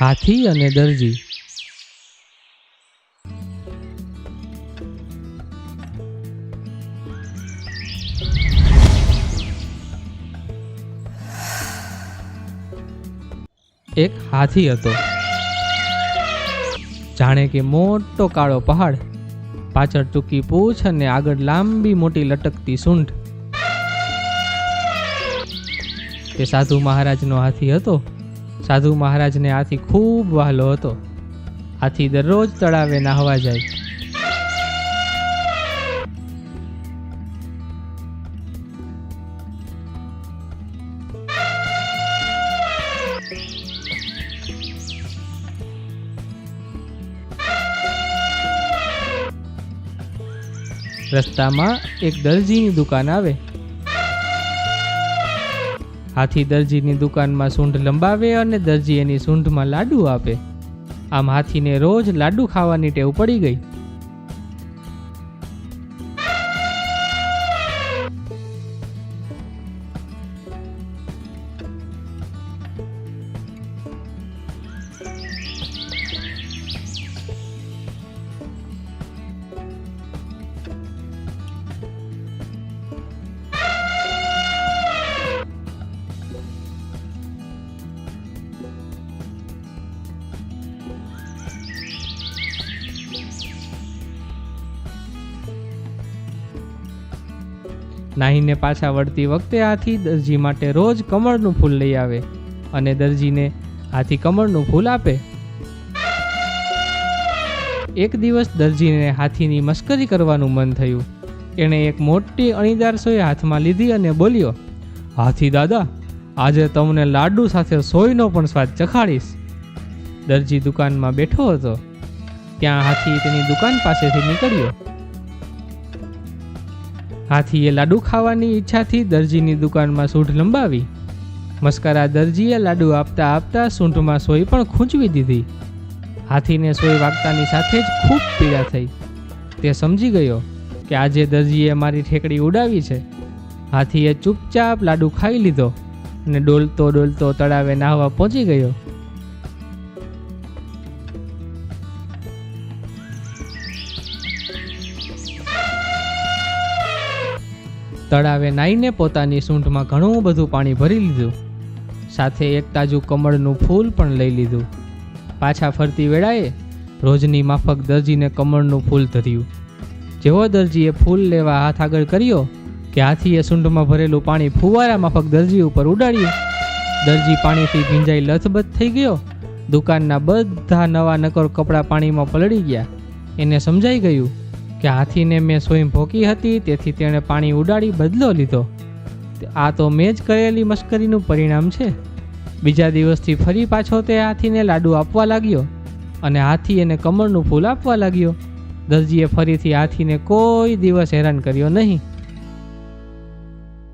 હાથી અને દરજી. એક હાથી હતો. જાણે કે મોટો કાળો પહાડ. પાછળ ટૂંકી પૂંછ અને આગળ લાંબી મોટી લટકતી સૂંઢ. તે સાધુ મહારાજનો હાથી હતો. સાધુ મહારાજને આથી ખૂબ વહાલો હતો. આથી દરરોજ તળાવે નાહવા જાય. રસ્તામાં એક દરજીની દુકાન આવે. હાથી દરજીની દુકાનમાં સૂંઢ લંબાવે અને દરજી એની સૂંઢમાં લાડુ આપે. આમ હાથીને રોજ લાડુ ખાવાની ટેવ પડી ગઈ. નાહીને પાછા વળતી વખતે હાથી દરજી માટે રોજ કમળનું ફૂલ લઈ આવે અને દરજીને હાથી કમળનું ફૂલ આપે. એક દિવસ દરજીને હાથીની મશ્કરી કરવાનું મન થયું. એણે એક મોટી અણીદાર સોય હાથમાં લીધી અને બોલ્યો, હાથી દાદા, આજે તમને લાડુ સાથે સોયનો પણ સ્વાદ ચખાડીશ. દરજી દુકાનમાં બેઠો હતો. ત્યાં હાથી તેની દુકાન પાસેથી નીકળ્યો. હાથીએ લાડુ ખાવાની ઈચ્છાથી દરજીની દુકાનમાં સૂંઢ લંબાવી. મસ્કરા દરજીએ લાડુ આપતા આપતા સૂંઢમાં સોય પણ ખૂંચવી દીધી. હાથીને સોય વાગતાની સાથે જ ખૂબ પીડા થઈ. તે સમજી ગયો કે આજે દરજીએ મારી ઠેકડી ઉડાવી છે. હાથીએ ચૂપચાપ લાડુ ખાઈ લીધો અને ડોલતો ડોલતો તળાવે નાહવા પહોંચી ગયો. તળાવે નાઈને પોતાની સૂંઢમાં ઘણું બધું પાણી ભરી લીધું. સાથે એક તાજું કમળનું ફૂલ પણ લઈ લીધું. પાછા ફરતી વેળાએ રોજની માફક દરજીને કમળનું ફૂલ ધર્યું. જેવો દરજીએ ફૂલ લેવા હાથ આગળ કર્યો કે હાથીએ સૂંઢમાં ભરેલું પાણી ફુવારા માફક દરજી ઉપર ઉડાડ્યું. દરજી પાણીથી ભીંજાઈ લથબથ થઈ ગયો. દુકાનના બધા નવા નકર કપડાં પાણીમાં પલળી ગયા. એને સમજાઈ ગયું કે હાથીને મેં સ્વયં ભોકી હતી, તેથી તેણે પાણી ઉડાડી બદલો લીધો. આ તો મેં જ કરેલી મશ્કરીનું પરિણામ છે. બીજા દિવસથી ફરી પાછો તે હાથીને લાડુ આપવા લાગ્યો અને હાથી એને કમળનું ફૂલ આપવા લાગ્યો. દરજીએ ફરીથી હાથીને કોઈ દિવસ હેરાન કર્યો નહીં.